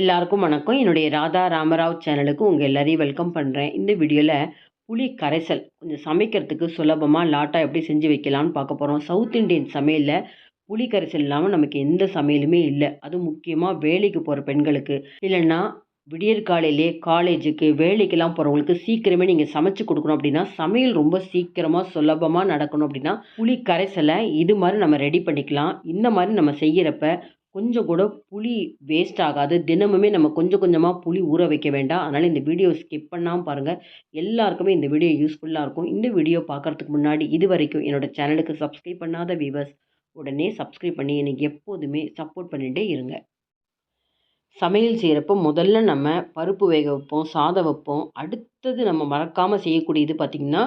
எல்லாருக்கும் வணக்கம். என்னுடைய ராதா ராமராவ் சேனலுக்கு உங்கள் எல்லாரையும் வெல்கம் பண்ணுறேன் இந்த வீடியோவில் புளி கரைசல் கொஞ்சம் சமைக்கிறதுக்கு சுலபமாக லாட்டாக எப்படி செஞ்சு வைக்கலாம்னு பார்க்க போகிறோம் சவுத் இண்டியன் சமையலில் புளி கரைசல் இல்லாமல் நமக்கு எந்த சமையலுமே இல்லை. அதுவும் முக்கியமாக வேலைக்கு போகிற பெண்களுக்கு. இல்லைன்னா விடியற் காலையிலே காலேஜுக்கு வேலைக்கெல்லாம் போகிறவங்களுக்கு சீக்கிரமே நீங்கள் சமைச்சு கொடுக்கணும் அப்படின்னா சமையல் ரொம்ப சீக்கிரமாக சுலபமாக நடக்கணும் அப்படின்னா புளி கரைசலை இது மாதிரி நம்ம ரெடி பண்ணிக்கலாம். இந்த மாதிரி நம்ம செய்கிறப்ப கொஞ்சம் கூட புளி வேஸ்ட் ஆகாது. தினமுமே நம்ம கொஞ்சம் கொஞ்சமாக புளி ஊற வைக்க வேண்டாம். அதனால் இந்த வீடியோ ஸ்கிப் பண்ணாமல் பாருங்கள் எல்லாருக்குமே இந்த வீடியோ யூஸ்ஃபுல்லாக இருக்கும். இந்த வீடியோ பார்க்குறதுக்கு முன்னாடி இது வரைக்கும் என்னோடய சேனலுக்கு சப்ஸ்கிரைப் பண்ணாத வியூவர்ஸ் உடனே சப்ஸ்கிரைப் பண்ணி எனக்கு எப்போதுமே சப்போர்ட் பண்ணிகிட்டே இருங்க. சமையல் செய்கிறப்போ முதல்ல நம்ம பருப்பு வேக வைப்போம் சாதம் வைப்போம். அடுத்தது நம்ம மறக்காமல் செய்யக்கூடியது பார்த்திங்கன்னா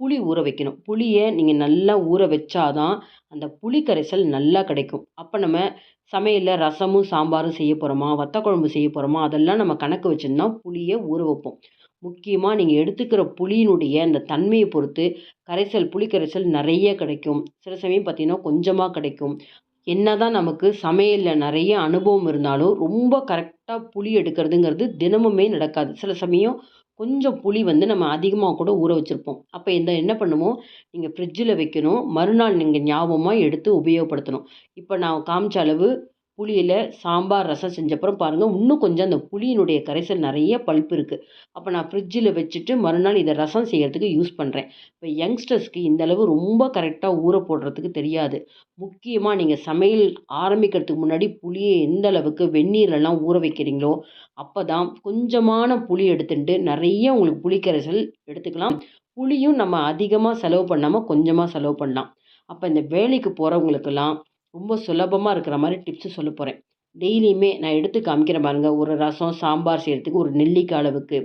புளி ஊற வைக்கணும். புளியை நீங்கள் நல்லா ஊற வச்சா தான் அந்த புளி கரைசல் நல்லா கிடைக்கும். அப்போ நம்ம சமையலில் ரசமும் சாம்பாரும் செய்ய போகிறோமா வத்த குழம்பு செய்ய போகிறோமா அதெல்லாம் நம்ம கணக்கு வச்சுருந்தா புளியை ஊற வைப்போம். முக்கியமாக நீங்கள் எடுத்துக்கிற புளியினுடைய அந்த தன்மையை பொறுத்து கரைசல் புளி கரைசல் நிறைய கிடைக்கும். சில சமயம் பார்த்திங்கன்னா கொஞ்சமாக கிடைக்கும். என்ன தான் நமக்கு சமையலில் நிறைய அனுபவம் இருந்தாலும் ரொம்ப கரெக்டாக புளி எடுக்கிறதுங்கிறது தினமுமே நடக்காது. சில சமயம் கொஞ்சம் புளி வந்து நம்ம அதிகமாக கூட ஊற வச்சுருப்போம். அப்போ இந்த என்ன பண்ணுமோ நீங்கள் ஃப்ரிட்ஜில் வைக்கணும். மறுநாள் நீங்கள் ஞாபகமாக எடுத்து உபயோகப்படுத்தணும். இப்போ நான் காமிச்ச அளவு புளியில் சாம்பார் ரசம் செஞ்சப்புறம் பாருங்கள் இன்னும் கொஞ்சம் அந்த புளியினுடைய கரைசல் நிறைய பல்ப் இருக்குது அப்போ நான் ஃப்ரிட்ஜில் வச்சுட்டு மறுநாள் இதை ரசம் செய்கிறதுக்கு யூஸ் பண்ணுறேன் இப்போ யங்ஸ்டர்ஸ்க்கு இந்தளவு ரொம்ப கரெக்டாக ஊற போடுறதுக்கு தெரியாது. முக்கியமாக நீங்கள் சமையல் ஆரம்பிக்கிறதுக்கு முன்னாடி புளியை எந்த அளவுக்கு வெந்நீர்லலாம் ஊற வைக்கிறீங்களோ அப்போ தான் கொஞ்சமான புளி எடுத்துட்டு நிறைய உங்களுக்கு புளி கரைசல் எடுத்துக்கலாம். புளியும் நம்ம அதிகமாக செலவு பண்ணாமல் கொஞ்சமாக செலவு பண்ணலாம். அப்போ இந்த வேலைக்கு போகிறவங்களுக்கெல்லாம் ரொம்ப சுலபமாக இருக்கிற மாதிரி டிப்ஸு சொல்ல போகிறேன் டெய்லியுமே நான் எடுத்து காமிக்கிறேன் பாருங்கள் ஒரு ரசம் சாம்பார் செய்கிறதுக்கு ஒரு நெல்லிக்காய் அளவுக்கு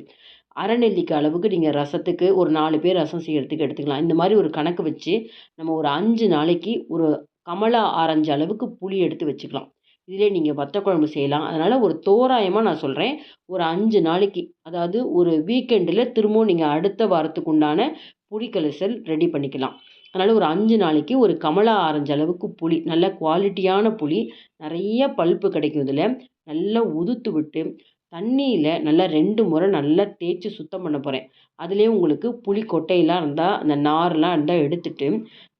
அரை நெல்லிக்காய் அளவுக்கு நீங்கள் ரசத்துக்கு ஒரு நாலு பேர் ரசம் செய்கிறதுக்கு எடுத்துக்கலாம். இந்த மாதிரி ஒரு கணக்கு வச்சு நம்ம ஒரு அஞ்சு நாளைக்கு ஒரு கமலா ஆரஞ்சு அளவுக்கு புளி எடுத்து வச்சுக்கலாம். இதிலே நீங்கள் வத்த குழம்பு செய்யலாம். அதனால் ஒரு தோராயமாக நான் சொல்கிறேன் ஒரு அஞ்சு நாளைக்கு அதாவது ஒரு வீக்கெண்டில் திரும்பவும் நீங்கள் அடுத்த வாரத்துக்கு உண்டான புளி கலசல் ரெடி பண்ணிக்கலாம். அதனால் ஒரு அஞ்சு நாளைக்கு ஒரு கமலா ஆரஞ்சு அளவுக்கு புளி நல்ல குவாலிட்டியான புளி நிறைய பல்ப்பு கிடைக்கும் இதில். நல்லா உதுத்து விட்டு தண்ணியில் நல்லா ரெண்டு முறை நல்லா தேய்ச்சி சுத்தம் பண்ண போகிறேன் அதுலேயே உங்களுக்கு புளி கொட்டையெல்லாம் இருந்தால் அந்த நார்லாம் இருந்தால் எடுத்துட்டு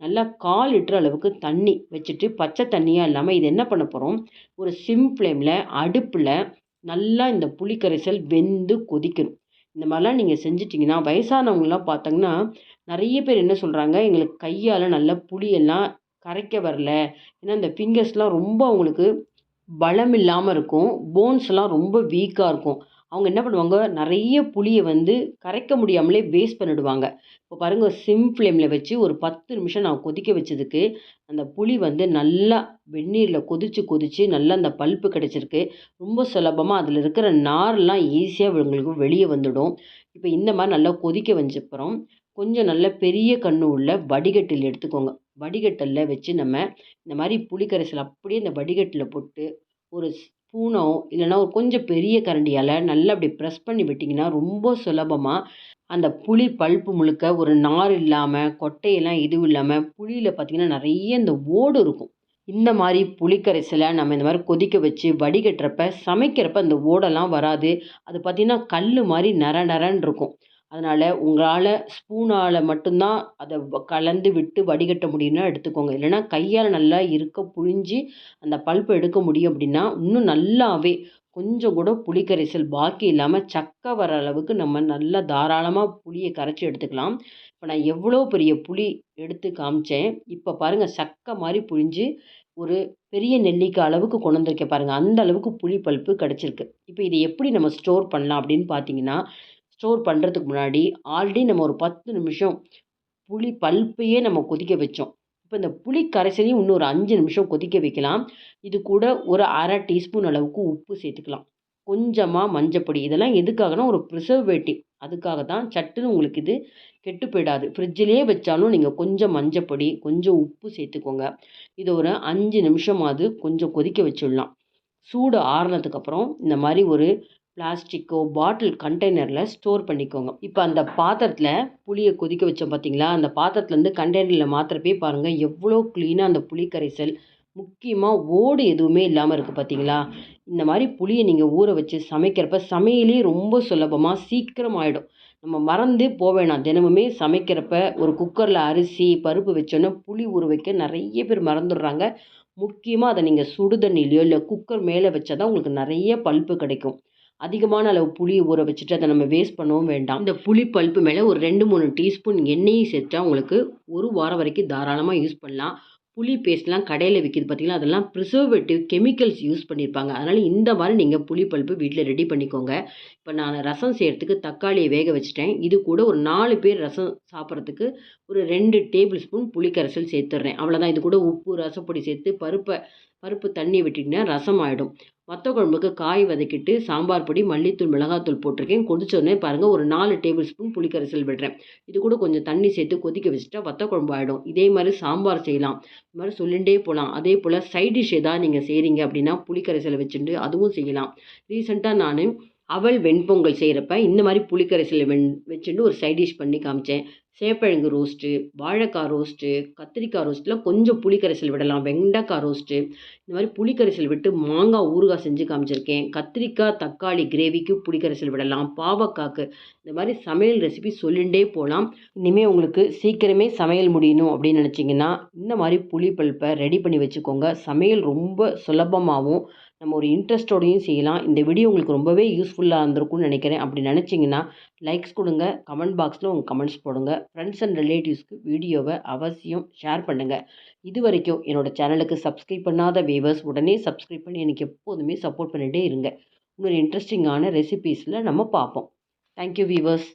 நல்லா கால் லிட்டர் அளவுக்கு தண்ணி வச்சுட்டு பச்சை தண்ணியாக இல்லாமல் இது என்ன பண்ண போகிறோம் ஒரு சிம் ஃப்ளேமில் அடுப்பில் நல்லா இந்த புளி கரைசல் வெந்து கொதிக்கணும். இந்த மாதிரிலாம் நீங்கள் செஞ்சிட்டிங்கன்னா வயசானவங்களாம் பார்த்தீங்கன்னா நிறைய பேர் என்ன சொல்கிறாங்க எங்களுக்கு கையால் நல்லா புளியெல்லாம் கரைக்க வரல. ஏன்னா இந்த ஃபிங்கர்ஸ்லாம் ரொம்ப அவங்களுக்கு பலம் இல்லாமல் இருக்கும் போன்ஸ்லாம் ரொம்ப வீக்காக இருக்கும். அவங்க என்ன பண்ணுவாங்க? நிறைய புளியை வந்து கரைக்க முடியாமலே வேஸ்ட் பண்ணிடுவாங்க. இப்போ பாருங்கள் சிம் ஃப்ளேமில் வச்சு ஒரு பத்து நிமிஷம் நான் கொதிக்க வச்சதுக்கு அந்த புளி வந்து நல்லா வெந்நீரில் கொதித்து கொதித்து நல்லா அந்த பல்ப்பு கிடச்சிருக்கு. ரொம்ப சுலபமாக அதில் இருக்கிற நார்லாம் ஈஸியாக இவங்களுக்கு வெளியே வந்துடும். இப்போ இந்த மாதிரி நல்லா கொதிக்க வச்சப்புறம் கொஞ்சம் நல்ல பெரிய கண்ணு உள்ள வடிகட்டில் எடுத்துக்கோங்க. வடிகட்டலில் வச்சு நம்ம இந்த மாதிரி புளிக்கரைசல் அப்படியே இந்த வடிகட்டில் போட்டு ஒரு ஸ்பூனோ இல்லைன்னா ஒரு கொஞ்சம் பெரிய கரண்டியால் நல்லா அப்படி ப்ரெஸ் பண்ணி விட்டிங்கன்னா ரொம்ப சுலபமாக அந்த புளி பல்ப்பு முழுக்க ஒரு நார் இல்லாமல் கொட்டையெல்லாம் எதுவும் இல்லாமல் புளியில் பார்த்திங்கன்னா நிறைய இந்த ஓடு இருக்கும். இந்த மாதிரி புளிக்கரைசலை நம்ம இந்த மாதிரி கொதிக்க வச்சு வடிகட்டுறப்ப சமைக்கிறப்ப அந்த ஓடெல்லாம் வராது. அது பார்த்திங்கன்னா கல் மாதிரி நர நரன்னு இருக்கும். அதனால் உங்களால் ஸ்பூனால் மட்டும்தான் அதை கலந்து விட்டு வடிகட்ட முடியும்னா எடுத்துக்கோங்க. இல்லைனா கையால் நல்லா இருக்க புழிஞ்சு அந்த பல்ப்பை எடுக்க முடியும் அப்படின்னா இன்னும் நல்லாவே கொஞ்சம் கூட புளிக்கரைசல் பாக்கி இல்லாமல் சக்கை வர அளவுக்கு நம்ம நல்லா தாராளமாக புளியை கரைச்சி எடுத்துக்கலாம். இப்போ நான் எவ்வளோ பெரிய புளி எடுத்து காமிச்சேன். இப்போ பாருங்கள் சக்கை மாதிரி புழிஞ்சு ஒரு பெரிய நெல்லிக்காய் அளவுக்கு கொண்டு வந்திருக்கேன் பாருங்கள் அந்த அளவுக்கு புளி பல்ப்பு கிடச்சிருக்கு. இப்போ இதை எப்படி நம்ம ஸ்டோர் பண்ணலாம் அப்படின்னு பார்த்தீங்கன்னா ஸ்டோர் பண்ணுறதுக்கு முன்னாடி ஆல்ரெடி நம்ம ஒரு பத்து நிமிஷம் புளி பல்ப்பையே நம்ம கொதிக்க வச்சோம். இப்போ இந்த புளி கரைசலையும் இன்னும் ஒரு அஞ்சு நிமிஷம் கொதிக்க வைக்கலாம். இது கூட ஒரு அரை டீஸ்பூன் அளவுக்கு உப்பு சேர்த்துக்கலாம். கொஞ்சமாக மஞ்சப்பொடி இதெல்லாம் எதுக்காகனா ஒரு ப்ரிசர்வேட்டிவ் அதுக்காக தான் சட்டுன்னு உங்களுக்கு இது கெட்டு போயிடாது. ஃப்ரிட்ஜிலே வச்சாலும் நீங்கள் கொஞ்சம் மஞ்சப்பொடி கொஞ்சம் உப்பு சேர்த்துக்கோங்க. இது ஒரு அஞ்சு நிமிஷமாவது கொஞ்சம் கொதிக்க வச்சிடலாம். சூடு ஆறுனதுக்கப்புறம் இந்த மாதிரி ஒரு பிளாஸ்டிக்கோ பாட்டில் கண்டெய்னரில் ஸ்டோர் பண்ணிக்கோங்க. இப்போ அந்த பாத்திரத்தில் புளியை கொதிக்க வச்சோம் பார்த்தீங்களா அந்த பாத்திரத்துலேருந்து கண்டெய்னரில் மாத்திரப்பே பாருங்கள் எவ்வளோ க்ளீனாக அந்த புளி கரைசல் முக்கியமாக ஓடு எதுவுமே இல்லாமல் இருக்குது பார்த்தீங்களா இந்த மாதிரி புளியை நீங்கள் ஊற வச்சு சமைக்கிறப்ப சமையலே ரொம்ப சுலபமாக சீக்கிரம் ஆகிடும் நம்ம மறந்து போக வேணாம். தினமுமே சமைக்கிறப்ப ஒரு குக்கரில் அரிசி பருப்பு வச்சோன்னே புளி ஊற வைக்க நிறைய பேர் மறந்துடுறாங்க. முக்கியமாக அதை நீங்கள் சுடு தண்ணிலையோ இல்லை குக்கர் மேலே வச்சா தான் உங்களுக்கு நிறைய பல்ப்பு கிடைக்கும். அதிகமான அளவு புளியை ஊற வச்சுட்டு அதை நம்ம வேஸ்ட் பண்ணவும் வேண்டாம். இந்த புளி பல்ப்பு மேலே ஒரு ரெண்டு மூணு டீஸ்பூன் எண்ணெயும் சேர்த்தா உங்களுக்கு ஒரு வாரம் வரைக்கும் தாராளமாக யூஸ் பண்ணலாம். புளி பேஸ்ட்லாம் கடையில் விற்கிது பார்த்தீங்கன்னா அதெல்லாம் ப்ரிசர்வேட்டிவ் கெமிக்கல்ஸ் யூஸ் பண்ணியிருப்பாங்க அதனால் இந்த மாதிரி நீங்கள் புளி பல்ப்பு வீட்டில் ரெடி பண்ணிக்கோங்க. இப்போ நான் ரசம் செய்கிறதுக்கு தக்காளியை வேக வச்சுட்டேன். இது கூட ஒரு நாலு பேர் ரசம் சாப்பிட்றதுக்கு ஒரு ரெண்டு டேபிள் ஸ்பூன் புளிக்கரைசல் சேர்த்துட்றேன். அவ்வளோதான் இது கூட உப்பு ரசப்பொடி சேர்த்து பருப்பை பருப்பு தண்ணி விட்டிங்கன்னா ரசம் ஆகிடும் வத்த குழம்புக்கு காய் வதக்கிட்டு சாம்பார் பொடி மல்லித்தூள் மிளகாத்தூள் போட்டிருக்கேன். கொதிச்சோடனே பாருங்கள் ஒரு நாலு டேபிள் ஸ்பூன் புளிக்கரைசல் விடுறேன். இது கூட கொஞ்சம் தண்ணி சேர்த்து கொதிக்க வச்சுட்டா வத்த குழம்பு ஆகிடும் இதே மாதிரி சாம்பார் செய்யலாம். இது மாதிரி சொல்லிகிட்டே போகலாம் அதே போல் சைட் டிஷ் எதாவது நீங்கள் செய்கிறீங்க அப்படின்னா புளிக்கரைசலை வச்சுட்டு அதுவும் செய்யலாம். ரீசெண்டாக நான் அவள் வெண்பொங்கல் செய்கிறப்ப இந்த மாதிரி புளிக்கரைசலை வெண் வச்சுட்டு ஒரு சைட் டிஷ் பண்ணி காமிச்சேன். சேப்பழங்கு ரோஸ்ட்டு வாழைக்காய் ரோஸ்ட்டு கத்திரிக்காய் ரோஸ்ட்டில் கொஞ்சம் புளிக்கரைசல் விடலாம். வெண்டைக்காய் ரோஸ்ட்டு இந்த மாதிரி புளிக்கரைசல் விட்டு மாங்காய் ஊறுகாய் செஞ்சு காமிச்சிருக்கேன். கத்திரிக்காய் தக்காளி கிரேவிக்கு புளிக்கரைசல் விடலாம். பாவக்காய்க்கு இந்த மாதிரி சமையல் ரெசிபி சொல்லிகிட்டே போகலாம் இனிமேல் உங்களுக்கு சீக்கிரமே சமையல் முடியணும் அப்படின்னு நினச்சிங்கன்னா இந்த மாதிரி புளி பல்பை ரெடி பண்ணி வச்சுக்கோங்க. சமையல் ரொம்ப சுலபமாகவும் நம்ம ஒரு இன்ட்ரெஸ்ட்டோடையும் செய்யலாம். இந்த வீடியோ உங்களுக்கு ரொம்பவே யூஸ்ஃபுல்லாக இருந்திருக்கும்னு நினைக்கிறேன். அப்படி நினச்சிங்கன்னா லைக்ஸ் கொடுங்க. கமெண்ட் பாக்ஸில் உங்கள் கமெண்ட்ஸ் போடுங்க. ஃப்ரெண்ட்ஸ் அண்ட் ரிலேட்டிவ்ஸ்க்கு வீடியோவை அவசியம் ஷேர் பண்ணுங்கள் இது வரைக்கும் என்னோடய சேனலுக்கு சப்ஸ்கிரைப் பண்ணாத வீவர்ஸ் உடனே சப்ஸ்கிரைப் பண்ணி எனக்கு எப்போதுமே சப்போர்ட் பண்ணிகிட்டே இருங்க. இன்னொரு இன்ட்ரெஸ்டிங்கான ரெசிபீஸில் நம்ம பார்ப்போம். Thank you viewers